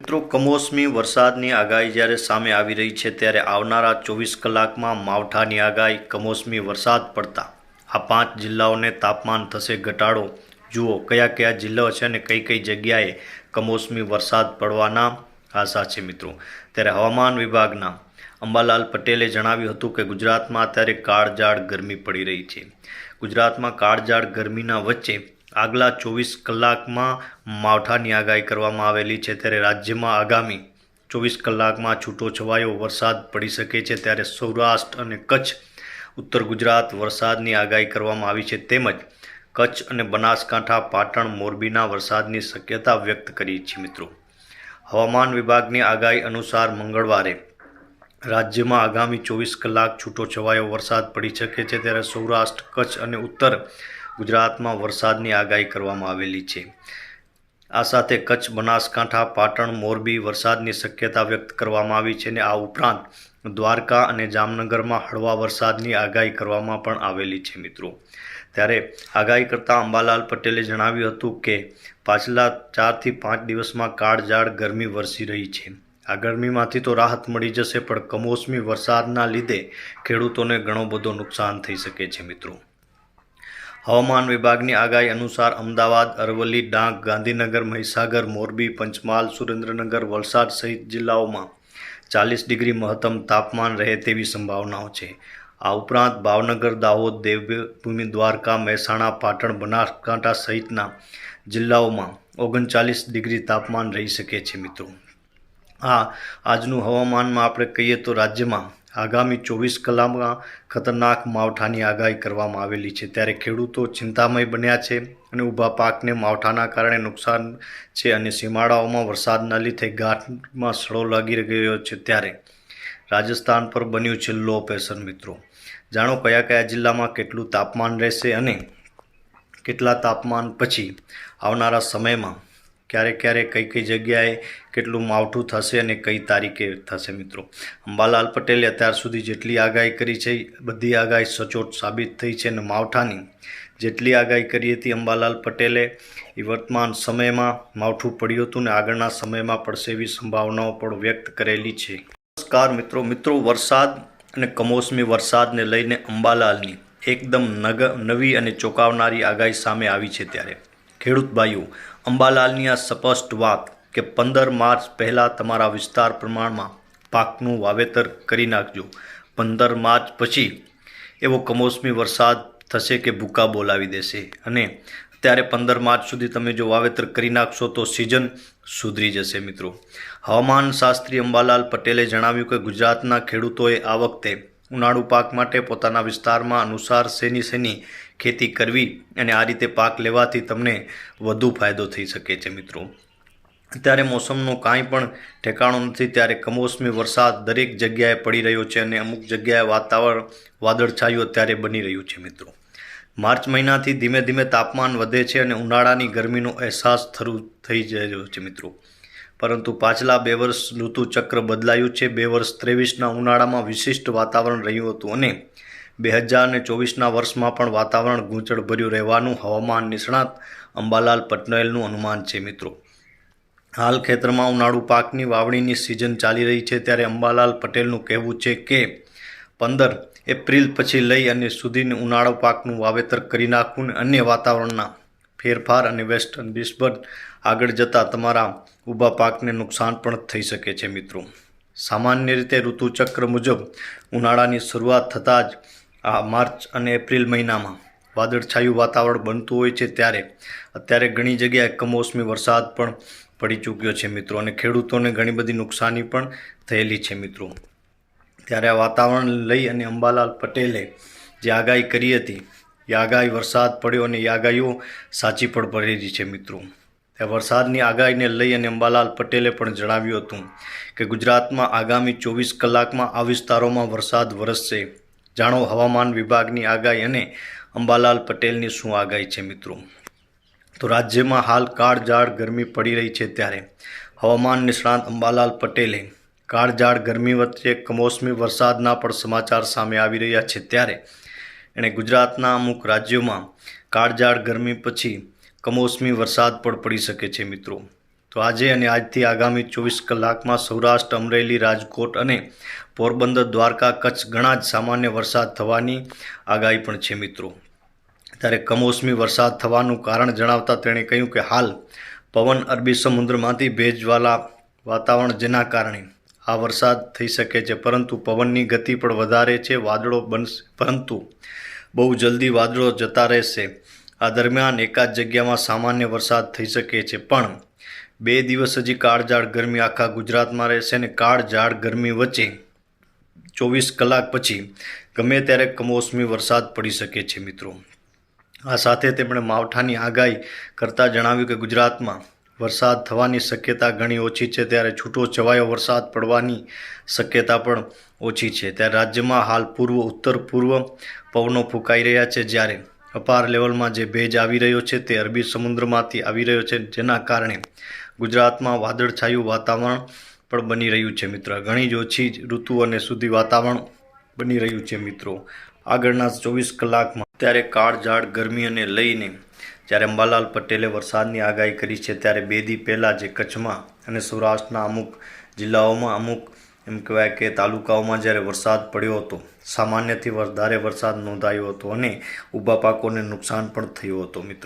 મિત્રો, કમોસમી વરસાદની આગાહી જ્યારે સામે આવી રહી છે, ત્યારે આવનારા ચોવીસ કલાકમાં માવઠાની આગાહી કમોસમી વરસાદ પડતા. આ પાંચ જિલ્લાઓને તાપમાન થશે ઘટાડો. જુઓ, કયા કયા જિલ્લાઓ છે અને કઈ કઈ જગ્યાએ કમોસમી વરસાદ પડવાના આશા છે મિત્રો. ત્યારે હવામાન વિભાગના અંબાલાલ પટેલે જણાવ્યું હતું કે, ગુજરાતમાં અત્યારે કાળઝાળ ગરમી પડી રહી છે. ગુજરાતમાં કાળઝાળ ગરમીના વચ્ચે આગલા ચોવીસ કલાકમાં માવઠાની આગાહી કરવામાં આવેલી છે. ત્યારે રાજ્યમાં આગામી ચોવીસ કલાકમાં છૂટો છવાયો વરસાદ પડી શકે છે. ત્યારે સૌરાષ્ટ્ર અને કચ્છ, ઉત્તર ગુજરાત વરસાદની આગાહી કરવામાં આવી છે. તેમજ કચ્છ અને બનાસકાંઠા, પાટણ, મોરબીના વરસાદની શક્યતા વ્યક્ત કરી છે મિત્રો. હવામાન વિભાગની આગાહી અનુસાર મંગળવારે રાજ્યમાં આગામી ચોવીસ કલાક છૂટો છવાયો વરસાદ પડી શકે છે. ત્યારે સૌરાષ્ટ્ર, કચ્છ અને ઉત્તર ગુજરાતમાં વરસાદની આગાહી કરવામાં આવેલી છે. આ સાથે કચ્છ, બનાસકાંઠા, પાટણ, મોરબી વરસાદની શક્યતા વ્યક્ત કરવામાં આવી છે અને આ ઉપરાંત દ્વારકા અને જામનગરમાં હળવા વરસાદની આગાહી કરવામાં પણ આવેલી છે મિત્રો. ત્યારે આગાહી કરતાં અંબાલાલ પટેલે જણાવ્યું હતું કે, પાછલા ચારથી પાંચ દિવસમાં કાળઝાળ ગરમી વરસી રહી છે. આ ગરમીમાંથી તો રાહત મળી જશે, પણ કમોસમી વરસાદના લીધે ખેડૂતોને ઘણો બધો નુકસાન થઈ શકે છે મિત્રો. હવામાન વિભાગની આગાહી અનુસાર અમદાવાદ, અરવલ્લી, ડાંગ, ગાંધીનગર, મહીસાગર, મોરબી, પંચમહાલ, સુરેન્દ્રનગર, વલસાડ સહિત જિલ્લાઓમાં ચાલીસ ડિગ્રી મહત્તમ તાપમાન રહે તેવી સંભાવનાઓ છે. આ ઉપરાંત ભાવનગર, દાહોદ, દેવભૂમિ, દ્વારકા, મહેસાણા, પાટણ, બનાસકાંઠા સહિતના જિલ્લાઓમાં ઓગણચાલીસ ડિગ્રી તાપમાન રહી શકે છે મિત્રો. આ આજનું હવામાનમાં આપણે કહીએ તો રાજ્યમાં આગામી ચોવીસ કલાકમાં ખતરનાક માવઠાની આગાહી કરવામાં આવેલી છે. ત્યારે ખેડૂતો ચિંતામય બન્યા છે અને ઊભા પાકને માવઠાના કારણે નુકસાન છે અને સીમાડાઓમાં વરસાદના લીધે ગાંઠમાં સડો લાગી ગયો છે. ત્યારે રાજસ્થાન પર બન્યું છે લો પ્રેશર, મિત્રો. જાણો કયા કયા જિલ્લામાં કેટલું તાપમાન રહેશે અને કેટલા તાપમાન પછી આવનારા સમયમાં ક્યારે ક્યારે કઈ કઈ જગ્યાએ કેટલું માવઠું થશે અને કઈ તારીખે થશે મિત્રો. અંબાલાલ પટેલે અત્યાર સુધી જેટલી આગાહી કરી છે, બધી આગાહી સચોટ સાબિત થઈ છે અને માવઠાની જેટલી આગાહી કરી હતી અંબાલાલ પટેલે, એ વર્તમાન સમયમાં માવઠું પડ્યું હતું ને આગળના સમયમાં પડશે એવી સંભાવનાઓ પણ વ્યક્ત કરેલી છે. નમસ્કાર મિત્રો મિત્રો વરસાદ અને કમોસમી વરસાદને લઈને અંબાલાલની એકદમ નગ, નવી અને ચોંકાવનારી આગાહી સામે આવી છે ત્યારે. ખેડૂત ભાઈઓ અંબાલાલની આ સ્પષ્ટ વાત કે પંદર માર્ચ પહેલાં તમારા વિસ્તાર પ્રમાણમાં પાકનું વાવેતર કરી નાખજો. પંદર માર્ચ પછી એવો કમોસમી વરસાદ થશે કે ભૂકા બોલાવી દેશે અને ત્યારે પંદર માર્ચ સુધી તમે જો વાવેતર કરી નાખશો તો સિઝન સુધરી જશે મિત્રો. હવામાન શાસ્ત્રી અંબાલાલ પટેલે જણાવ્યું કે ગુજરાતના ખેડૂતોએ આ વખતે ઉનાળુ પાક માટે પોતાના વિસ્તારમાં અનુસાર શેની શેની ખેતી કરવી અને આ રીતે પાક લેવાથી તમને વધુ ફાયદો થઈ શકે છે, મિત્રો. અત્યારે મોસમનો કાંઈ પણ ઠેકાણો નથી, ત્યારે કમોસમી વરસાદ દરેક જગ્યાએ પડી રહ્યો છે અને અમુક જગ્યાએ વાતાવરણ વાદળછાયું અત્યારે બની રહ્યું છે, મિત્રો. માર્ચ મહિનાથી ધીમે ધીમે તાપમાન વધે છે અને ઉનાળાની ગરમીનો અહેસાસ થરું થઈ રહ્યો છે, મિત્રો. પરંતુ પાછલા બે વર્ષ ઋતુચક્ર બદલાયું છે. બે વર્ષ ત્રેવીસના ઉનાળામાં વિશિષ્ટ વાતાવરણ રહ્યું હતું અને બે હજાર ને ચોવીસના વર્ષમાં પણ વાતાવરણ ગૂંચળભર્યું રહેવાનું હવામાન નિષ્ણાત અંબાલાલ પટનેલનું અનુમાન છે, મિત્રો. હાલ ખેતરમાં ઉનાળુ પાકની વાવણીની સિઝન ચાલી રહી છે, ત્યારે અંબાલાલ પટેલનું કહેવું છે કે પંદર એપ્રિલ પછી લઈ અને સુધીને ઉનાળુ પાકનું વાવેતર કરી નાખવું અને અન્ય વાતાવરણના ફેરફાર અને વેસ્ટર્ન ડિસ્ટર્બન્સ આગળ જતાં તમારા ઊભા પાકને નુકસાન પણ થઈ શકે છે, મિત્રો. સામાન્ય રીતે ઋતુચક્ર મુજબ ઉનાળાની શરૂઆત થતાં જ આ માર્ચ અને એપ્રિલ મહિનામાં. વાદળછાયું વાતાવરણ બનતું હોય છે ત્યારે. અત્યારે ઘણી જગ્યાએ કમોસમી વરસાદ પણ પડી ચૂક્યો છે મિત્રો અને ખેડૂતોને ઘણી બધી નુકસાની પણ થયેલી છે મિત્રો. ત્યારે આ વાતાવરણ લઈ અને અંબાલાલ પટેલે જે આગાહી કરી હતી, એ આગાહી વરસાદ પડ્યો અને એ આગાહીઓ સાચી પણ પડેલી છે મિત્રો. ત્યાં વરસાદની આગાહીને લઈ અને અંબાલાલ પટેલે પણ જણાવ્યું હતું કે, ગુજરાતમાં આગામી ચોવીસ કલાકમાં આ વિસ્તારોમાં વરસાદ વરસશે. જાણો હવામાન વિભાગની આગાહી અને અંબાલાલ પટેલની શું આગાહી છે મિત્રો? તો રાજ્યમાં હાલ કાળઝાળ ગરમી પડી રહી છે ત્યારે હવામાન નિષ્ણાંત અંબાલાલ પટેલે કાળઝાળ ગરમી વચ્ચે કમોસમી વરસાદના પણ સમાચાર સામે આવી રહ્યા છે ત્યારે એણે ગુજરાતના અમુક રાજ્યોમાં કાળઝાળ ગરમી પછી કમોસમી વરસાદ પણ પડી શકે છે મિત્રો. તો આજે અને આજથી આગામી ચોવીસ કલાકમાં સૌરાષ્ટ્ર, અમરેલી, રાજકોટ અને પોરબંદર, દ્વારકા, કચ્છ ઘણા જ સામાન્ય વરસાદ થવાની આગાહી પણ છે મિત્રો. ત્યારે કમોસમી વરસાદ થવાનું કારણ જણાવતા તેણે કહ્યું કે હાલ પવન અરબી સમુદ્રમાંથી ભેજવાલા વાતાવરણ જેના કારણે આ વરસાદ થઈ શકે છે. પરંતુ પવનની ગતિ પણ વધારે છે, વાદળો બનશે પરંતુ બહુ જલ્દી વાદળો જતા રહેશે. આ દરમિયાન એકાદ જગ્યામાં સામાન્ય વરસાદ થઈ શકે છે. પણ બે દિવસ હજી કાળઝાળ ગરમી આખા ગુજરાતમાં રહેશે અને કાળઝાળ ગરમી વચ્ચે ચોવીસ કલાક પછી ગમે ત્યારે કમોસમી વરસાદ પડી શકે છે મિત્રો. આ સાથે તેમણે માવઠાની આગાહી કરતાં જણાવ્યું કે ગુજરાતમાં વરસાદ થવાની શક્યતા ઘણી ઓછી છે, ત્યારે છૂટો છવાયો વરસાદ પડવાની શક્યતા પણ ઓછી છે. ત્યારે રાજ્યમાં હાલ પૂર્વ, ઉત્તર, પૂર્વ પવનો ફૂંકાઈ રહ્યા છે. જ્યારે અપાર લેવલમાં જે ભેજ આવી રહ્યો છે, તે અરબી સમુદ્રમાંથી આવી રહ્યો છે, જેના કારણે ગુજરાતમાં વાદળછાયું વાતાવરણ પણ બની રહ્યું છે, મિત્રો. ઘણી જ ઓછી ઋતુ અને સુધી વાતાવરણ બની રહ્યું છે, મિત્રો. આગળના ચોવીસ કલાકમાં ત્યારે કાળઝાળ ગરમીને લઈને જ્યારે અંબાલાલ પટેલે વરસાદની આગાહી કરી છે, ત્યારે બે દી પહેલાં જે કચ્છમાં અને સૌરાષ્ટ્રના અમુક જિલ્લાઓમાં અમુક એમ કહેવાય કે તાલુકાઓમાં જ્યારે વરસાદ પડ્યો હતો, સામાન્યથી વધારે વરસાદ નોંધાયો હતો અને ઊભા પાકોને નુકસાન પણ થયું હતું, મિત્રો.